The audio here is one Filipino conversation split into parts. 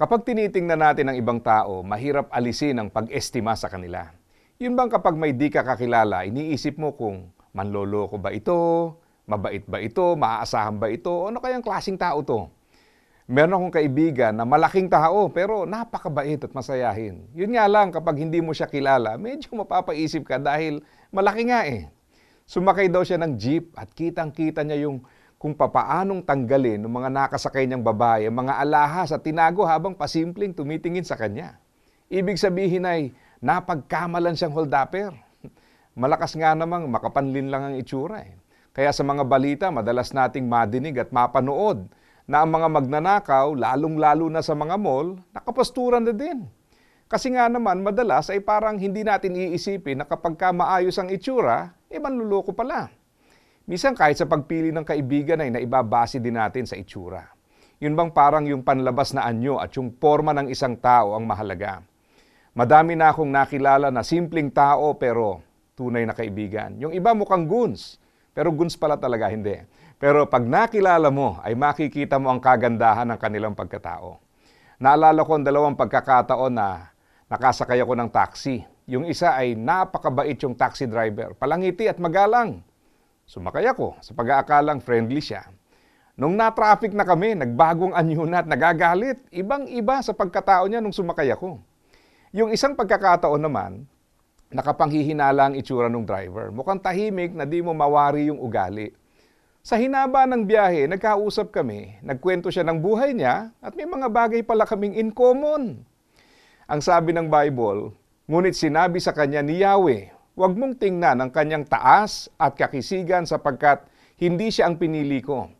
Kapag tinitingnan natin ang ibang tao, mahirap alisin ang pag-estima sa kanila. Yun bang kapag may di ka kakilala, iniisip mo kung manloloko ba ito, mabait ba ito, maaasahan ba ito, o ano kayang klasing tao to? Meron akong kaibigan na malaking tao pero napakabait at masayahin. Yun nga lang kapag hindi mo siya kilala, medyo mapapaisip ka dahil malaki nga eh. Sumakay daw siya ng jeep at kitang-kita niya yung kung papaanong tanggalin ng mga nakasakay niyang babae mga alahas at tinago habang pasimpleng tumitingin sa kanya. Ibig sabihin ay napagkamalan siyang holdapper. Malakas nga namang makapanlin lang ang itsura eh. Kaya sa mga balita, madalas nating madinig at mapanood na ang mga magnanakaw, lalong-lalo na sa mga mall, nakapasturan na din. Kasi nga naman, madalas ay parang hindi natin iisipin na kapag ka maayos ang itsura, eh manluloko pala. Minsan kahit sa pagpili ng kaibigan ay naibabase din natin sa itsura. Yun bang parang yung panlabas na anyo at yung forma ng isang tao ang mahalaga. Madami na akong nakilala na simpleng tao pero tunay na kaibigan. Yung iba mukhang goons, pero goons pala talaga hindi. Pero pag nakilala mo, ay makikita mo ang kagandahan ng kanilang pagkatao. Naalala ko ang dalawang pagkakataon na nakasakay ako ng taxi. Yung isa ay napakabait yung taxi driver, palangiti at magalang. Sumakay ako sa pag-aakalang friendly siya. Nung na-traffic na kami, nagbagong anyo na at nagagalit. Ibang-iba sa pagkatao niya nung sumakay ako. Yung isang pagkakataon naman, nakapanghihinala ang itsura ng driver. Mukhang tahimik na di mo mawari yung ugali. Sa hinaba ng biyahe, nagkausap kami, nagkwento siya ng buhay niya at may mga bagay pala kaming in common. Ang sabi ng Bible, ngunit sinabi sa kanya ni Yahweh, huwag mong tingnan ang kanyang taas at kakisigan sapagkat hindi siya ang pinili ko.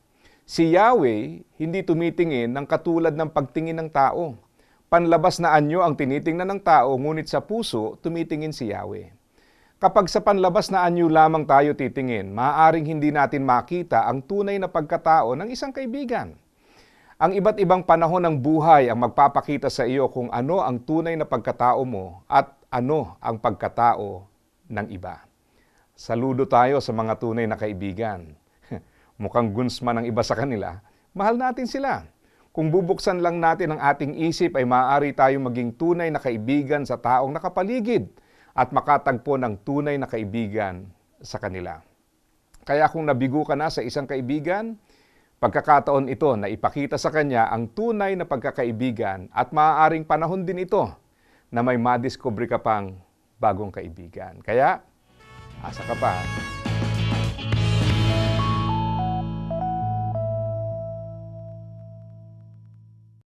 Si Yahweh hindi tumitingin ng katulad ng pagtingin ng tao. Panlabas na anyo ang tinitingnan ng tao, ngunit sa puso tumitingin si Yahweh. Kapag sa panlabas na anyo lamang tayo titingin, maaaring hindi natin makita ang tunay na pagkatao ng isang kaibigan. Ang iba't ibang panahon ng buhay ang magpapakita sa iyo kung ano ang tunay na pagkatao mo at ano ang pagkatao ng iba. Saludo tayo sa mga tunay na kaibigan. Mukhang gunsman ang iba sa kanila, mahal natin sila. Kung bubuksan lang natin ang ating isip ay maaari tayong maging tunay na kaibigan sa taong nakapaligid at makatagpo ng tunay na kaibigan sa kanila. Kaya kung nabigo ka na sa isang kaibigan, pagkakataon ito na ipakita sa kanya ang tunay na pagkakaibigan at maaaring panahon din ito na may madiscover ka pang bagong kaibigan. Kaya, asa ka pa.